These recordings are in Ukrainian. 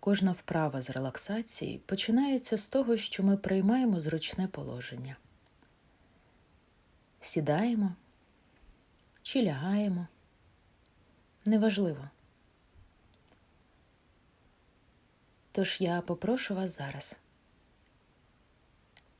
Кожна вправа з релаксації починається з того, що ми приймаємо зручне положення. Сідаємо чи лягаємо. Неважливо. Тож я попрошу вас зараз.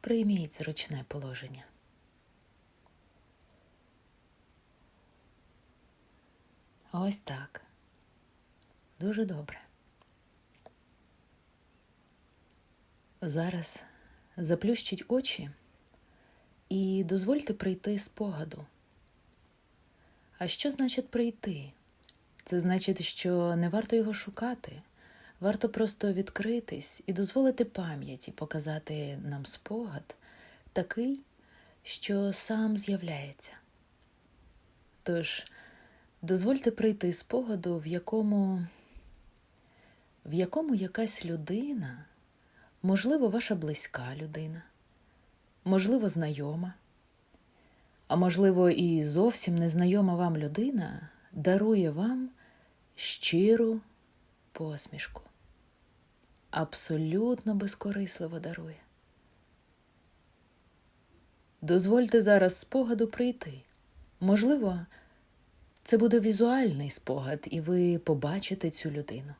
Прийміть зручне положення. Ось так. Дуже добре. Зараз заплющіть очі і дозвольте прийти спогаду. А що значить прийти? Це значить, що не варто його шукати, варто просто відкритись і дозволити пам'яті показати нам спогад такий, що сам з'являється. Тож, дозвольте прийти спогаду, в якому, в якому якась людина, можливо, ваша близька людина, можливо, знайома, а можливо, і зовсім незнайома вам людина дарує вам щиру посмішку. Абсолютно безкорисливо дарує. Дозвольте зараз спогаду прийти. Можливо, це буде візуальний спогад, і ви побачите цю людину,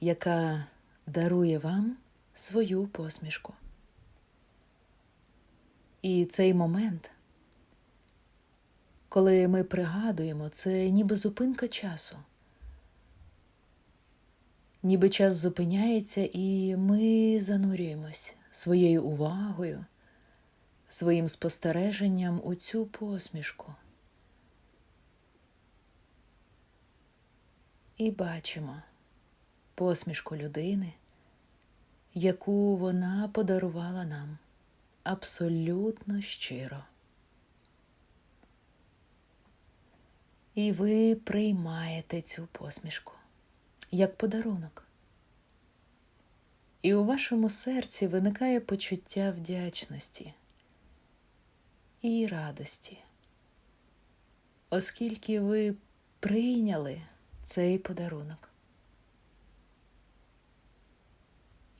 яка дарує вам свою посмішку. І цей момент, коли ми пригадуємо, це ніби зупинка часу. Ніби час зупиняється, і ми занурюємось своєю увагою, своїм спостереженням у цю посмішку. І бачимо посмішку людини, яку вона подарувала нам абсолютно щиро. І ви приймаєте цю посмішку як подарунок. І у вашому серці виникає почуття вдячності і радості, оскільки ви прийняли цей подарунок.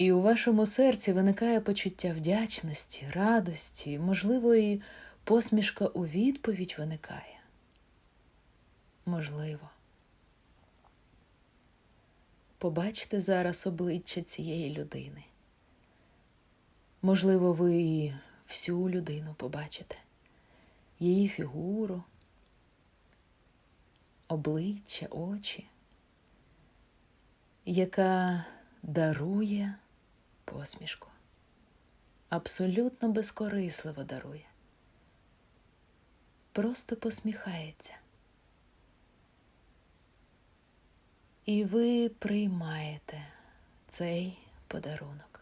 І у вашому серці виникає почуття вдячності, радості, можливо, і посмішка у відповідь виникає. Можливо. Побачте зараз обличчя цієї людини. Можливо, ви всю людину побачите, її фігуру, обличчя, очі, яка дарує посмішку. Абсолютно безкорисливо дарує. Просто посміхається. І ви приймаєте цей подарунок.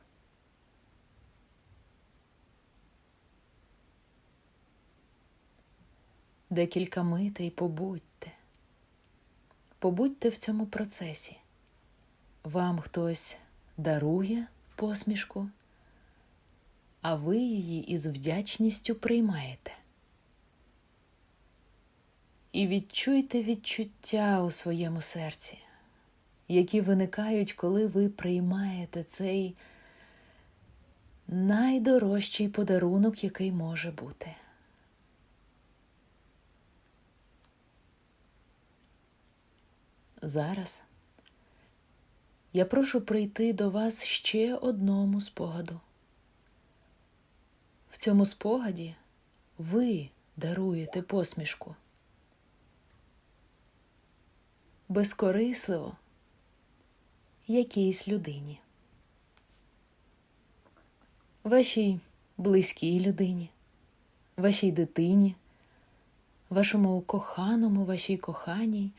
Декілька митей побудьте. Побудьте в цьому процесі. Вам хтось дарує посмішку, а ви її із вдячністю приймаєте. І відчуйте відчуття у своєму серці які виникають, коли ви приймаєте цей найдорожчий подарунок, який може бути. Зараз я прошу прийти до вас ще одному спогаду. В цьому спогаді ви даруєте посмішку. Безкорисливо якійсь людині, вашій близькій людині, вашій дитині, вашому коханому, вашій коханій,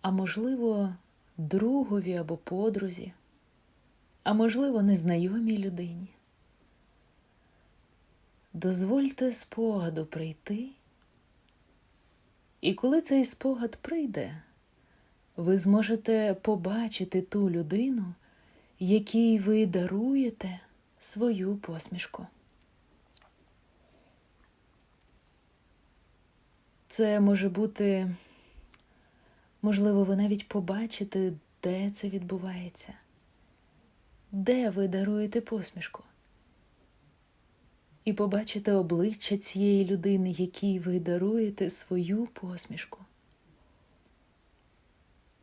а можливо, другові або подрузі, а можливо, незнайомій людині. Дозвольте спогаду прийти, і коли цей спогад прийде, ви зможете побачити ту людину, якій ви даруєте свою посмішку. Це може бути, можливо, ви навіть побачите де це відбувається, де ви даруєте посмішку. І побачите обличчя цієї людини, якій ви даруєте свою посмішку.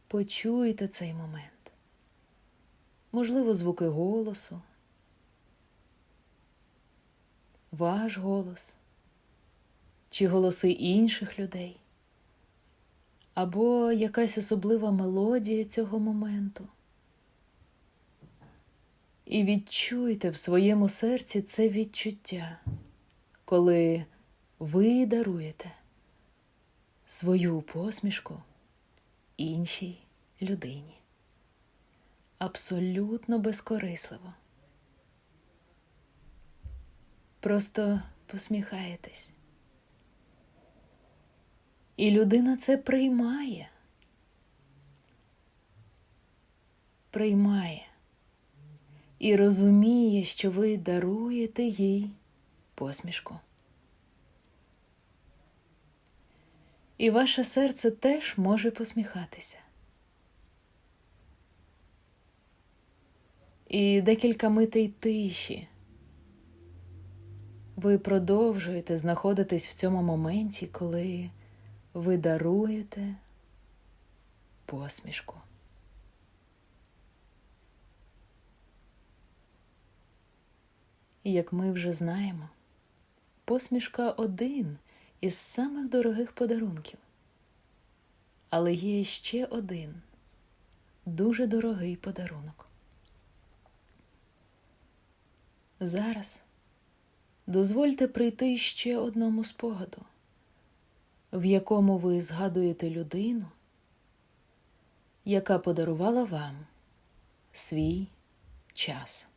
Почуйте цей момент. Можливо, звуки голосу, ваш голос чи голоси інших людей, або якась особлива мелодія цього моменту. І відчуйте в своєму серці це відчуття, коли ви даруєте свою посмішку іншій людині. Абсолютно безкорисливо. Просто посміхаєтесь. І людина це приймає. Приймає і розуміє, що ви даруєте їй посмішку. І ваше серце теж може посміхатися. І декілька митей тиші. Ви продовжуєте знаходитись в цьому моменті, коли ви даруєте посмішку. І як ми вже знаємо, посмішка один із самих дорогих подарунків. Але є ще один дуже дорогий подарунок. Зараз дозвольте прийти ще одному спогаду, в якому ви згадуєте людину, яка подарувала вам свій час.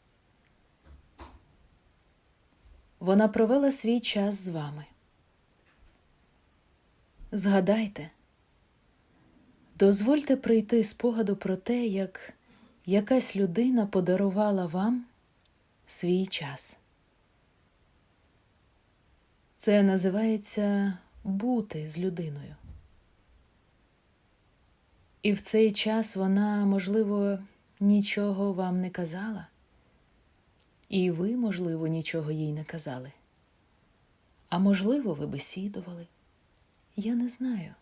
Вона провела свій час з вами. Згадайте, дозвольте прийти спогаду про те, як якась людина подарувала вам свій час. Це називається бути з людиною. І в цей час вона, можливо, нічого вам не казала, і ви, можливо, нічого їй не казали. А можливо, ви бесідували. Я не знаю.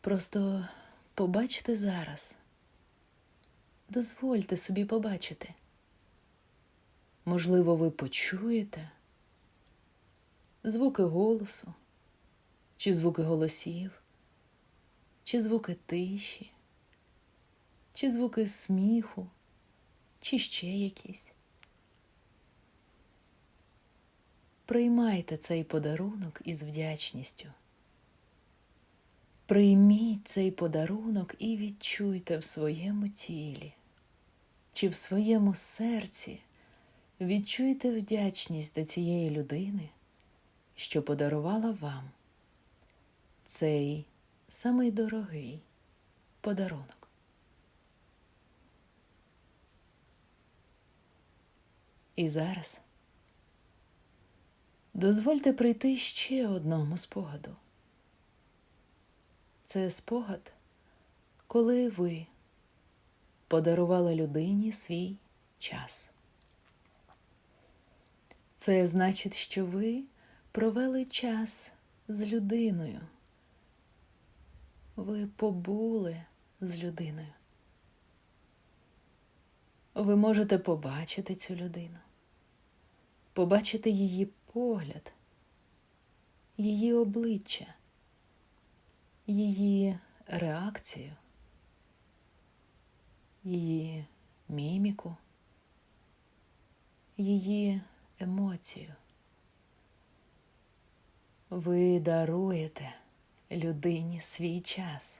Просто побачте зараз. Дозвольте собі побачити. Можливо, ви почуєте звуки голосу, чи звуки голосів, чи звуки тиші, чи звуки сміху, чи ще якісь. Приймайте цей подарунок із вдячністю. Прийміть цей подарунок і відчуйте в своєму тілі чи в своєму серці, відчуйте вдячність до цієї людини, що подарувала вам цей самий дорогий подарунок. І зараз дозвольте прийти ще одному спогаду. Це спогад, коли ви подарували людині свій час. Це значить, що ви провели час з людиною. Ви побули з людиною. Ви можете побачити цю людину, побачити її погляд, її обличчя, її реакцію, її міміку, її емоцію. Ви даруєте людині свій час,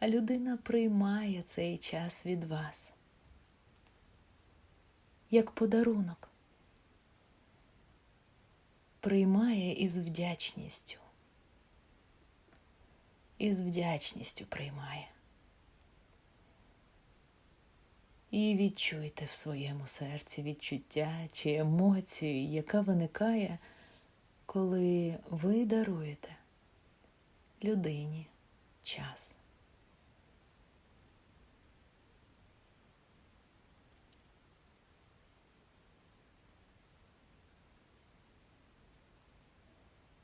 а людина приймає цей час від вас. Як подарунок, приймає із вдячністю, із вдячністю приймає. І відчуйте в своєму серці відчуття чи емоцію, яка виникає, коли ви даруєте людині час.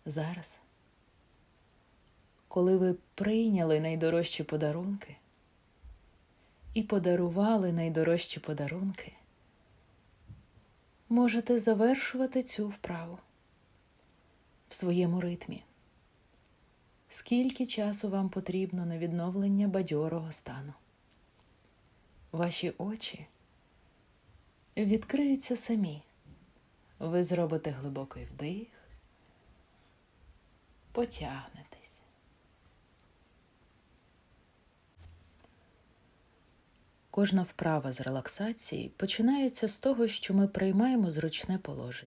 Зараз, коли ви прийняли найдорожчі подарунки і подарували найдорожчі подарунки, можете завершувати цю вправу в своєму ритмі. Скільки часу вам потрібно на відновлення бадьорого стану? Ваші очі відкриються самі. Ви зробите глибокий вдих, потягнетесь. Кожна вправа з релаксації починається з того, що ми приймаємо зручне положення.